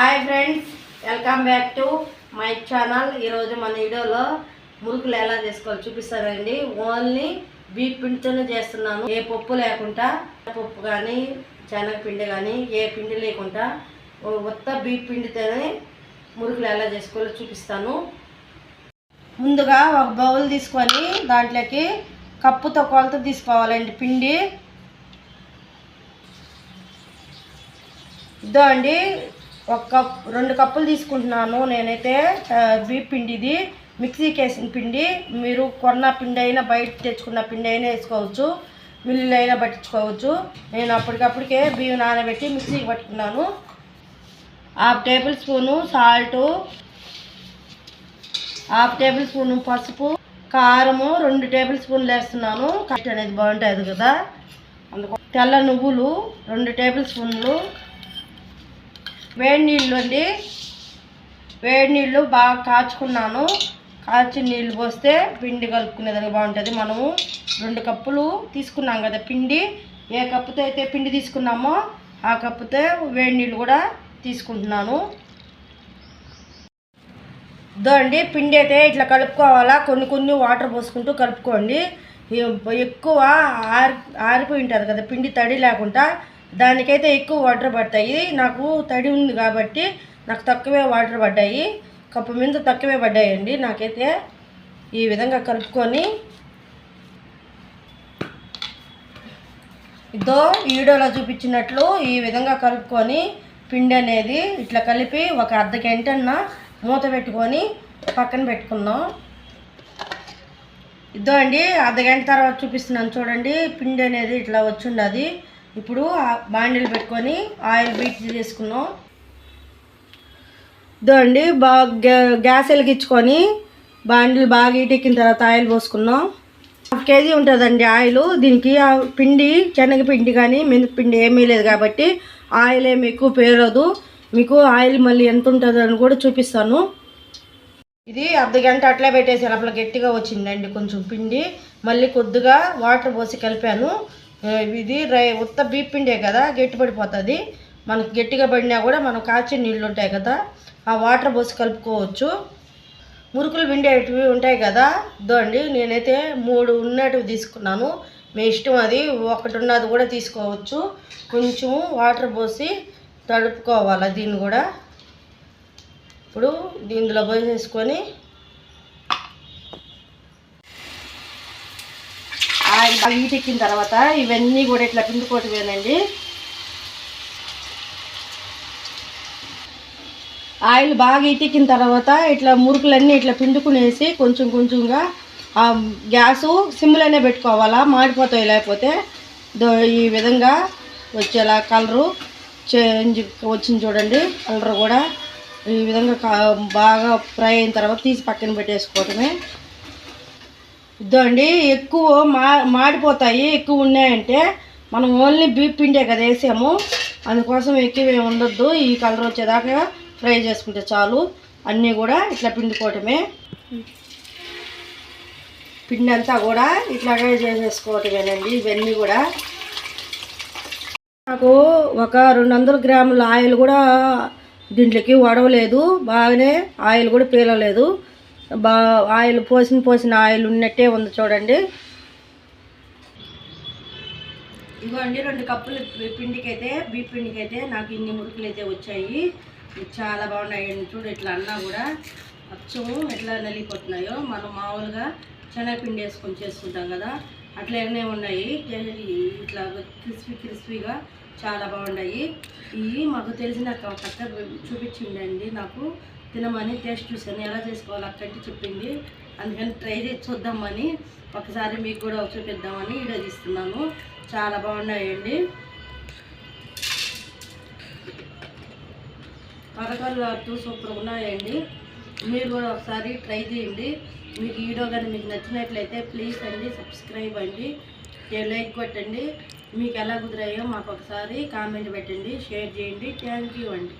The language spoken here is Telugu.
Hi friends welcome back to my channel. ఈరోజు మన వీడియోలో మురుకులు ఎలా చేసుకోవాలో చూపిస్తానండి. ఓన్లీ బీప్ పిండితోనే చేస్తున్నాను. ఏ పప్పు లేకుండా పప్పు కానీ శనగపిండి కానీ ఏ పిండి లేకుండా ఉత్త బీప్ పిండితోనే మురుకులు ఎలా చేసుకోవాలో చూపిస్తాను. ముందుగా ఒక బౌల్ తీసుకొని దాంట్లోకి కప్పుతో కొలత తీసుకోవాలండి పిండి. ఇదో అండి ఒక కప్ రెండు కప్పులు తీసుకుంటున్నాను. నేనైతే బీప్ పిండి ఇది మిక్సీకి వేసిన పిండి. మీరు కొన్న పిండి అయినా బయట తెచ్చుకున్న పిండి అయినా వేసుకోవచ్చు. మిల్లులు అయినా పట్టించుకోవచ్చు. నేను అప్పటికప్పటికే బియ్యం నానబెట్టి మిక్సీకి పట్టుకున్నాను. Half tablespoon salt half tablespoon పసుపు కారము రెండు టేబుల్ స్పూన్లు వేస్తున్నాను. కట్ అనేది బాగుంటుంది కదా. అందుకో తెల్ల నువ్వులు రెండు టేబుల్ స్పూన్లు వేడి నీళ్ళు అండి. వేడి నీళ్ళు బాగా కాచుకున్నాను. కాచి నీళ్ళు పోస్తే పిండి కలుపుకునేదానికి బాగుంటుంది. మనము రెండు కప్పులు తీసుకున్నాం కదా పిండి. ఏ కప్పుతో అయితే పిండి తీసుకున్నామో ఆ కప్పుతో వేడి నీళ్ళు కూడా తీసుకుంటున్నాను. దోండి పిండి అయితే ఇట్లా కలుపుకోవాలా? కొన్ని కొన్ని వాటర్ పోసుకుంటూ కలుపుకోండి. ఎక్కువ ఆరి ఆరిపోయి ఉంటుంది కదా పిండి తడి లేకుండా దానికైతే ఎక్కువ వాటర్ పడతాయి. నాకు తడి ఉంది కాబట్టి నాకు తక్కువే వాటర్ పడ్డాయి. కప్పు మీద తక్కువే పడ్డాయండి. నాకైతే ఈ విధంగా కలుపుకొని ఇదో వీడియోలో చూపించినట్లు ఈ విధంగా కలుపుకొని పిండి అనేది ఇట్లా కలిపి ఒక అర్ధ గంటన్న మూత పెట్టుకొని పక్కన పెట్టుకుందాం. ఇదో అండి అర్ధ గంట తర్వాత చూపిస్తున్నాను చూడండి. పిండి అనేది ఇట్లా వచ్చిండది ఇప్పుడు బాండిల్ పెట్టుకొని ఆయిల్ బీట్ చేసుకున్నాం. ఇదండి అండి బాగా గ్యాస్ వెలిగించుకొని బాండిల్ బాగా ఈటెక్కిన తర్వాత ఆయిల్ పోసుకున్నాం. హాఫ్ కేజీ ఉంటుందండి ఆయిల్. దీనికి పిండి శనగపిండి కానీ మెంతిపిండి ఏమీ లేదు కాబట్టి ఆయిల్ ఏమి ఎక్కువ పేరదు. మీకు ఆయిల్ మళ్ళీ ఎంత ఉంటుందని అని కూడా చూపిస్తాను. ఇది అర్ధ గంట అట్లే పెట్టేసాను అప్పుడు గట్టిగా వచ్చిందండి కొంచెం పిండి. మళ్ళీ కొద్దిగా వాటర్ పోసి కలిపాను. ఇది రై ఉత్త బీప్ పిండే కదా గట్టిపడిపోతుంది. మనకు గట్టిగా పడినా కూడా మనం కాచిన నీళ్ళు ఉంటాయి కదా ఆ వాటర్ పోసి కలుపుకోవచ్చు. మురుకులు పిండేటివి ఉంటాయి కదా ఇదో నేనైతే మూడు ఉన్నటివి తీసుకున్నాను. మీ ఇష్టం అది ఒకటి ఉన్నది కూడా తీసుకోవచ్చు. కొంచెం వాటర్ పోసి తడుపుకోవాలి దీన్ని కూడా. ఇప్పుడు దీనిలో పోసేసుకొని ఆయిల్ బాగా ఎక్కిన తర్వాత ఇవన్నీ కూడా ఇట్లా పిండుకోవటమేనండి ఆయిల్ బాగా ఇటెక్కిన తర్వాత ఇట్లా మురుకులన్నీ ఇట్లా పిండుకునేసి కొంచెం కొంచెంగా గ్యాసు సిమ్లోనే పెట్టుకోవాలా మాడిపోతాయి లేకపోతే ఈ విధంగా వచ్చేలా కలరు చేంజ్ వచ్చింది చూడండి కలర్ కూడా ఈ విధంగా బాగా ఫ్రై అయిన తర్వాత తీసి పక్కన పెట్టేసుకోవటమే. ఇదో ఎక్కువ మా మాడిపోతాయి ఎక్కువ ఉన్నాయంటే మనం ఓన్లీ బీప్ పిండే కదా వేసాము. అందుకోసం ఎక్కువ ఏమి ఉండొద్దు ఈ కలర్ వచ్చేదాకా ఫ్రై చేసుకుంటే చాలు. అన్నీ కూడా ఇట్లా పిండుకోవటమే. పిండి అంతా కూడా ఇట్లాగే చేసేసుకోవటమేనండి ఇవన్నీ కూడా. నాకు ఒక రెండు వందల గ్రాముల ఆయిల్ కూడా దీంట్లోకి వడవలేదు బాగానే ఆయిల్ కూడా పీలలేదు. బా ఆయిల్ పోసిన పోసిన ఆయిల్ ఉన్నట్టే ఉంది చూడండి. ఇదిగోండి రెండు కప్పులు పిండికి అయితే బీ పిండికి అయితే నాకు ఇన్ని మురుకులు అయితే వచ్చాయి. చాలా బాగున్నాయండి. చూడు ఇట్లా అన్నా కూడా అచ్చము ఎట్లా నలిగిపోతున్నాయో. మనం మామూలుగా శనగపిండి వేసుకొని చేసుకుంటాం కదా అట్లనే ఉన్నాయి. ఇట్లా క్రిస్పీ క్రిస్పీగా చాలా బాగున్నాయి. ఇవి మాకు తెలిసిన ఒక అక్క చూపించిందండి నాకు. తినమని టేస్ట్ చూసాను ఎలా చేసుకోవాలి అక్కడికి చెప్పింది. అందుకని ట్రై చేసి చూద్దామని ఒకసారి మీకు కూడా చూపిద్దామని వీడియో తీస్తున్నాను. చాలా బాగున్నాయండి. కరకరలాడుతూ సూపర్ ఉన్నాయండి. మీరు కూడా ఒకసారి ట్రై చేయండి. మీకు వీడియో కానీ మీకు నచ్చినట్లయితే ప్లీజ్ అండి సబ్స్క్రైబ్ అండి లైక్ కొట్టండి. మీకు ఎలా కుదిరాయో మాకు ఒకసారి కామెంట్ పెట్టండి షేర్ చేయండి. థ్యాంక్ యూ అండి.